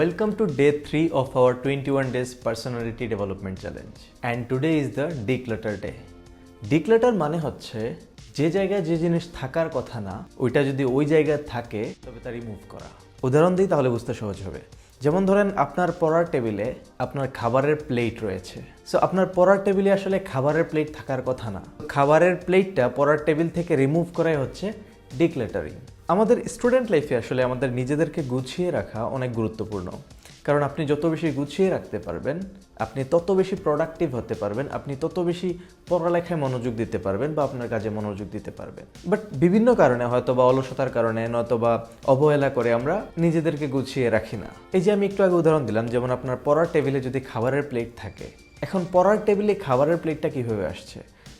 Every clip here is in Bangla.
Welcome to day 3 of our 21 days personality development challenge. And today is the declutter day. Declutter মানে হচ্ছে যে জায়গায় যে জিনিস থাকার কথা না, ওইটা যদি ওই জায়গায় থাকে, তবে তা রিমুভ করা। উদাহরণ দিই, তাহলে বুঝতে সহজ হবে। যেমন ধরেন, আপনার পড়ার টেবিলে আপনার খাবারের প্লেট রয়েছে। সো আপনার পড়ার টেবিলে আসলে খাবারের প্লেট থাকার কথা না। খাবারের প্লেটটা পড়ার টেবিল থেকে রিমুভ করাই হচ্ছে ডিক্লেটারিং আমাদের স্টুডেন্ট লাইফে আসলে আমাদের নিজেদেরকে গুছিয়ে রাখা অনেক গুরুত্বপূর্ণ। কারণ আপনি যত বেশি গুছিয়ে রাখতে পারবেন, আপনি তত বেশি প্রোডাক্টিভ হতে পারবেন, আপনি তত বেশি পড়ালেখায় মনোযোগ দিতে পারবেন বা আপনার কাজে মনোযোগ দিতে পারবেন। বাট বিভিন্ন কারণে হয়তো বা অলসতার কারণে নয়তো বা অবহেলা করে আমরা নিজেদেরকে গুছিয়ে রাখি না। এই যে আমি একটু আগে উদাহরণ দিলাম, যেমন আপনার পড়ার টেবিলে যদি খাবারের প্লেট থাকে, এখন পড়ার টেবিলে খাবারের প্লেটটা কীভাবে আসছে?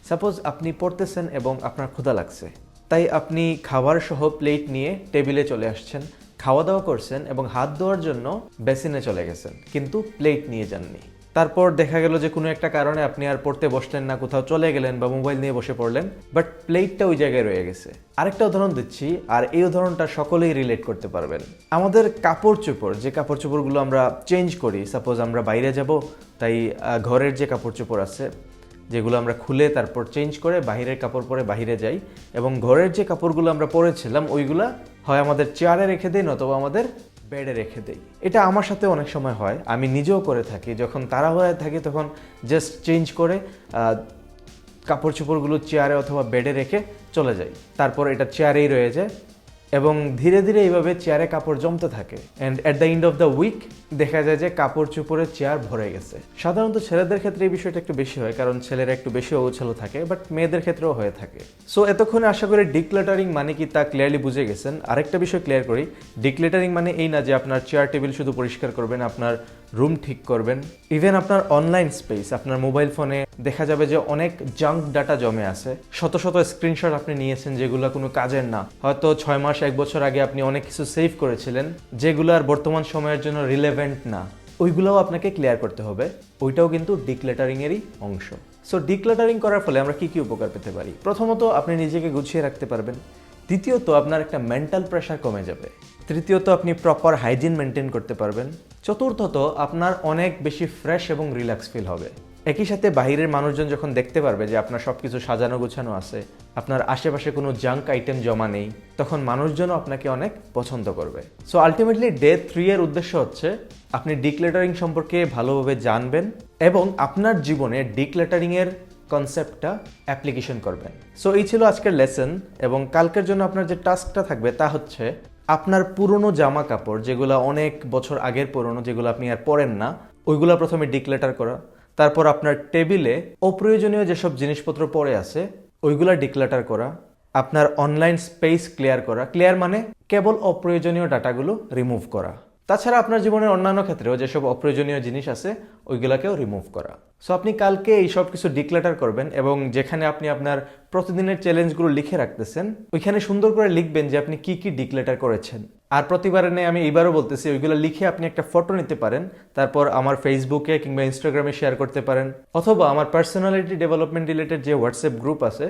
সাপোজ আপনি পড়তেছেন এবং আপনার ক্ষুধা লাগছে। তাই আপনি খাবার সহ প্লেট নিয়ে টেবিলে চলে আসছেন খাওয়া দাওয়া করছেন এবং হাত ধোয়ার জন্য বেসিনে চলে গেছেন, কিন্তু প্লেট নিয়ে যাননি। তারপর দেখা গেল যে কোনো একটা কারণে আপনি আর পড়তে বসলেন না, কোথাও চলে গেলেন বা মোবাইল নিয়ে বসে পড়লেন বাট প্লেটটা ওই জায়গায় রয়ে গেছে। আরেকটা উদাহরণ দিচ্ছি, আর এই উদাহরণটা সকলেই রিলেট করতে পারবেন। আমাদের কাপড় চোপড় যে কাপড় চোপড়গুলো আমরা চেঞ্জ করি সাপোজ আমরা বাইরে যাব, তাই ঘরের যে কাপড় চোপড় আছে যেগুলো আমরা খুলে তারপর চেঞ্জ করে বাহিরের কাপড় পরে বাহিরে যাই এবং ঘরের যে কাপড়গুলো আমরা পরেছিলাম, ওইগুলা হয় আমাদের চেয়ারে রেখে দেই নতুবা আমাদের বেডে রেখে দেই। এটা আমার সাথে অনেক সময় হয়। আমি নিজেও করে থাকি। যখন তাড়াহুড়ায় থাকি তখন জাস্ট চেঞ্জ করে কাপড় চোপড়গুলো চেয়ারে অথবা বেডে রেখে চলে যাই। তারপর এটা চেয়ারেই রয়ে যায়। এবং ধীরে ধীরে এইভাবে চেয়ারে কাপড় জমতে থাকে। And at the end of the week দেখা যায় যে কাপড় চোপড়ে চেয়ার ভরে গেছে। সাধারণত ছেলেদের ক্ষেত্রে এই বিষয়টা একটু বেশি হয়, কারণ ছেলেরা একটু বেশি অগোছালো থাকে বাট মেয়েদের ক্ষেত্রেও হয়ে থাকে। সো এতক্ষণে আশা করি ডিক্লেটারিং মানে কি তা ক্লিয়ারলি বুঝে গেছেন। আরেকটা বিষয় ক্লিয়ার করি ডিক্লেটারিং মানে এই না যে আপনার চেয়ার টেবিল শুধু পরিষ্কার করবেন, আপনার রুম ঠিক করবেন। ইভেন আপনার অনলাইন স্পেস আপনার মোবাইল ফোনে দেখা যাবে যে অনেক জাঙ্ক ডাটা জমে আছে। শত শত স্ক্রিনশট আপনি নিয়েছেন যেগুলো কোনো কাজের না। হয়তো ছয় মাস এক বছর আগে আপনি অনেক কিছু সেভ করেছিলেন, যেগুলো আর বর্তমান সময়ের জন্য রিলেভেন্ট না। ওইগুলোও আপনাকে ক্লিয়ার করতে হবে। ওইটাও কিন্তু ডিক্লেটারিং এরই অংশ। সো ডিক্লেটারিং করার ফলে আমরা কি কি উপকার পেতে পারি? প্রথমত, আপনি নিজেকে গুছিয়ে রাখতে পারবেন। দ্বিতীয়ত, আপনার একটা মেন্টাল প্রেশার কমে যাবে। তৃতীয়ত, আপনি প্রপার হাইজিন মেনটেন করতে পারবেন। চতুর্থত, আপনার অনেক বেশি ফ্রেশ এবং রিল্যাক্স ফিল হবে। একই সাথে বাইরের মানুষজন যখন দেখতে পারবে যে আপনার সব কিছু সাজানো গোছানো আছে, আপনার আশেপাশে কোনো জাঙ্ক আইটেম জমা নেই, তখন মানুষজনও আপনাকে অনেক পছন্দ করবে। সো আলটিমেটলি ডে থ্রি এর উদ্দেশ্য হচ্ছে আপনি ডিক্লেটারিং সম্পর্কে ভালোভাবে জানবেন এবং আপনার জীবনে ডিক্লেটারিং এর কনসেপ্টটা অ্যাপ্লিকেশন করবেন। সো এই ছিল আজকের লেসন এবং কালকের জন্য আপনার যে টাস্কটা থাকবে তা হচ্ছে আপনার পুরনো জামা কাপড় যেগুলো অনেক বছর আগের পুরনো, যেগুলো আপনি আর পরেন না, ওইগুলো প্রথমে ডিক্লেটার করা। তারপর আপনার টেবিলে অপ্রয়োজনীয় যেসব জিনিসপত্র পড়ে আছে, ওইগুলা ডিক্লেটার করা, আপনার অনলাইন স্পেস ক্লিয়ার করা। ক্লিয়ার মানে কেবল অপ্রয়োজনীয় ডাটাগুলো রিমুভ করা। তাছাড়া আপনার জীবনের অন্যান্য ক্ষেত্রেও যেসব অপ্রয়োজনীয় জিনিস আছে, ওইগুলাকেও রিমুভ করা। সো আপনি কালকে এই সব কিছু ডিক্লেটার করবেন এবং যেখানে আপনি আপনার প্রতিদিনের চ্যালেঞ্জগুলো লিখে রাখতেছেন, ওইখানে সুন্দর করে লিখবেন যে আপনি কি কি ডিক্লেটার করেছেন। আর প্রতিবারে নেই আমি এবারও বলতেছি, ওইগুলো লিখে আপনি একটা ফটো নিতে পারেন, তারপর আমার ফেসবুকে কিংবা ইনস্টাগ্রামে শেয়ার করতে পারেন, অথবা আমার পার্সোনালিটি ডেভেলপমেন্ট রিলেটেড যে হোয়াটসঅ্যাপ গ্রুপ আছে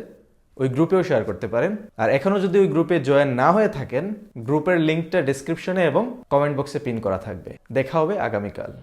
ওই গ্রুপেও শেয়ার করতে পারেন। আর এখনও যদি ওই গ্রুপে জয়েন না হয়ে থাকেন, গ্রুপের লিঙ্কটা ডিসক্রিপশনে এবং কমেন্ট বক্সে পিন করা থাকবে। দেখা হবে আগামীকাল।